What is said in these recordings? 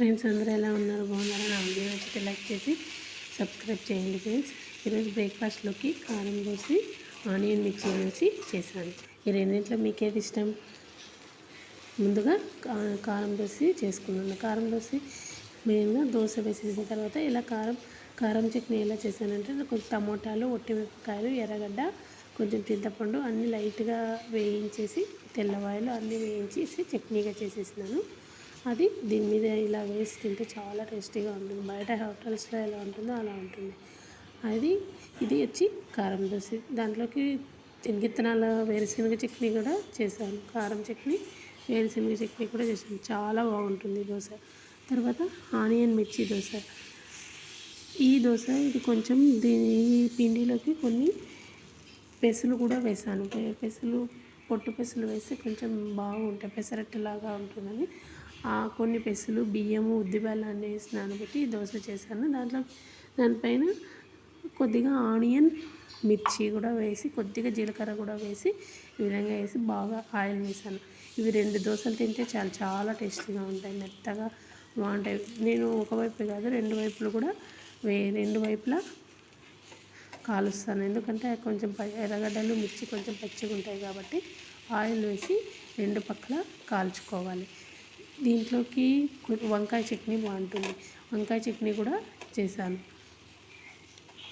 Friends అందరూ ఎలా ఉన్నారు? బాగున్నారా? నా వీడియో నచ్చితే లైక్ చేసి సబ్స్క్రైబ్ చేయండి ఫ్రెండ్స్. ఈరోజు బ్రేక్ఫాస్ట్లోకి కారం దోసి ఆనియన్ మిర్చి వేసి చేశాను. ఈ రెండింటిలో మీకేది ఇష్టం? ముందుగా కారం దోసి చేసుకున్నాను. కారం దోసి మెయిన్గా దోశ వేసేసిన తర్వాత ఇలా కారం కారం చట్నీ ఎలా చేశానంటే కొంచెం టమోటాలు ఒట్టిమిరపకాయలు ఎర్రగడ్డ కొంచెం చింతపండు అన్నీ లైట్గా వేయించేసి తెల్లవాయలు అన్నీ వేయించేసి చట్నీగా చేసేసినాను. అది దీని మీద ఇలా వేసి తింటే చాలా టేస్టీగా ఉంటుంది. బయట హోటల్స్లో ఎలా ఉంటుందో అలా ఉంటుంది. అది ఇది వచ్చి కారం దోశ. దాంట్లోకి శనగిత్తనాల వేరుశనగ చట్నీ కూడా చేశాను. కారం చట్నీ వేరుశనగ చట్నీ కూడా చేశాను. చాలా బాగుంటుంది దోశ. తర్వాత ఆనియన్ మిర్చి దోశ. ఈ దోశ ఇది కొంచెం దీని ఈ పిండిలోకి కొన్ని పెసలు కూడా వేసాను పెసలు పొట్టు పెసలు వేస్తే కొంచెం బాగుంటాయి. పెసరట్టులాగా ఉంటుందని. కొన్ని పెసలు బియ్యము ఉద్దిబెల్లాన్ని వేసి నానబెట్టి దోశ చేశాను. దాంట్లో దానిపైన కొద్దిగా ఆనియన్ మిర్చి కూడా వేసి కొద్దిగా జీలకర్ర కూడా వేసి ఈ విధంగా వేసి బాగా ఆయిల్ వేసాను ఇవి రెండు దోశలు తింటే చాలా చాలా టేస్టీగా ఉంటాయి మెత్తగా బాగుంటాయి. నేను ఒకవైపు కాదు రెండు వైపులు కూడా వే రెండు వైపులా కాలుస్తాను. ఎందుకంటే కొంచెం ఎర్రగడ్డలు మిర్చి కొంచెం పచ్చిగా ఉంటాయి కాబట్టి ఆయిల్ వేసి రెండు పక్కల కాల్చుకోవాలి. దీంట్లోకి వంకాయ చట్నీ బాగుంటుంది. వంకాయ చట్నీ కూడా చేశాను.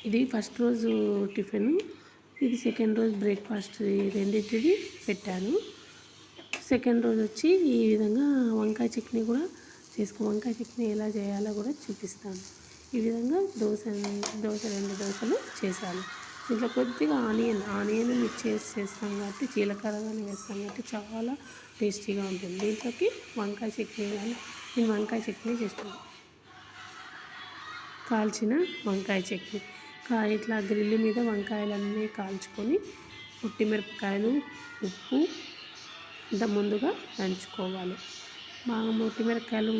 ఇది ఫస్ట్ రోజు టిఫిన్. ఇది సెకండ్ రోజు బ్రేక్ఫాస్ట్ రెండింటిది పెట్టాను. సెకండ్ రోజు వచ్చి ఈ విధంగా వంకాయ చట్నీ కూడా చేసుకో వంకాయ చట్నీ ఎలా చేయాలో కూడా చూపిస్తాను. ఈ విధంగా దోశ దోశ రెండు దోశలు చేశాను. ఇట్లా కొద్దిగా ఆనియన్ ఆనియన్ మిక్స్ చేస్తాం కాబట్టి జీలకర్ర కానీ వేస్తాం కాబట్టి చాలా టేస్టీగా ఉంటుంది. దీంట్లోకి వంకాయ చట్నీ కానీ నేను వంకాయ చట్నీ చేస్తాను. కాల్చిన వంకాయ చట్నీ. కా ఇట్లా గ్రిల్ మీద వంకాయలన్నీ కాల్చుకొని మిరపకాయలు ఉప్పు ఇంత ముందుగా దంచుకోవాలి. బాగా మిరపకాయలు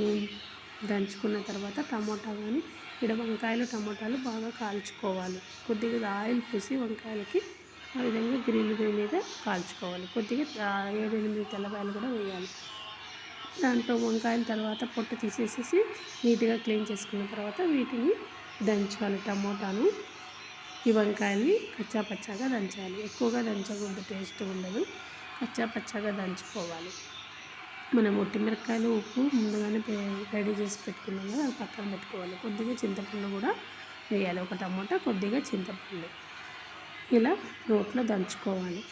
దంచుకున్న తర్వాత టమోటా కానీ ఇక్కడ వంకాయలు టమోటాలు బాగా కాల్చుకోవాలి. కొద్దిగా ఆయిల్ పూసి వంకాయలకి ఆ విధంగా గ్రిల్ మీద కాల్చుకోవాలి. కొద్దిగా ఏడెనిమిది తెల్లవాయలు కూడా వేయాలి. దాంట్లో వంకాయల తర్వాత పొట్టు తీసేసేసి నీట్గా క్లీన్ చేసుకున్న తర్వాత వీటిని దంచాలి. టమోటాను ఈ వంకాయల్ని కచ్చా పచ్చాగా దంచాలి. ఎక్కువగా దంచకూడదు టేస్ట్ ఉండదు. కచ్చా పచ్చాగా దంచుకోవాలి. మనం మిరపకాయలు ఉప్పు ముందుగానే రెడీ చేసి పెట్టుకున్నాం కదా అది పక్కన పెట్టుకోవాలి. కొద్దిగా చింతపండు కూడా వేయాలి. ఒక టమోటా కొద్దిగా చింతపండు. ఇలా రోట్లో దంచుకోవాలి.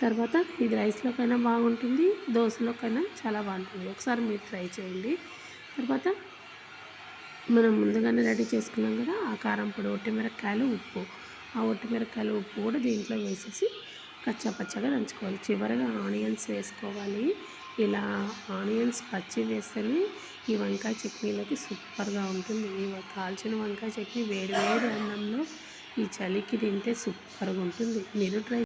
తర్వాత ఇది రైస్లోకైనా బాగుంటుంది దోశలోకైనా చాలా బాగుంటుంది. ఒకసారి మీరు ట్రై చేయండి. తర్వాత మనం ముందుగానే రెడీ చేసుకున్నాం కదా ఆ కారం పొడి ఒట్టిమిరకాయలు ఉప్పు. ఆ ఒట్టిమిరకాయలు ఉప్పు కూడా దీంట్లో వేసేసి కచ్చా పచ్చగా దంచుకోవాలి. చివరగా ఆనియన్స్ వేసుకోవాలి. ఇలా ఆనియన్స్ పచ్చి వేస్తేనే ఈ వంకాయ చట్నీలోకి సూపర్గా ఉంటుంది. ఈ కాల్చిన వంకాయ చట్నీ వేడి వేడి అన్నంలో ఈ చలికి తింటే సూపర్గా ఉంటుంది. మీరు ట్రై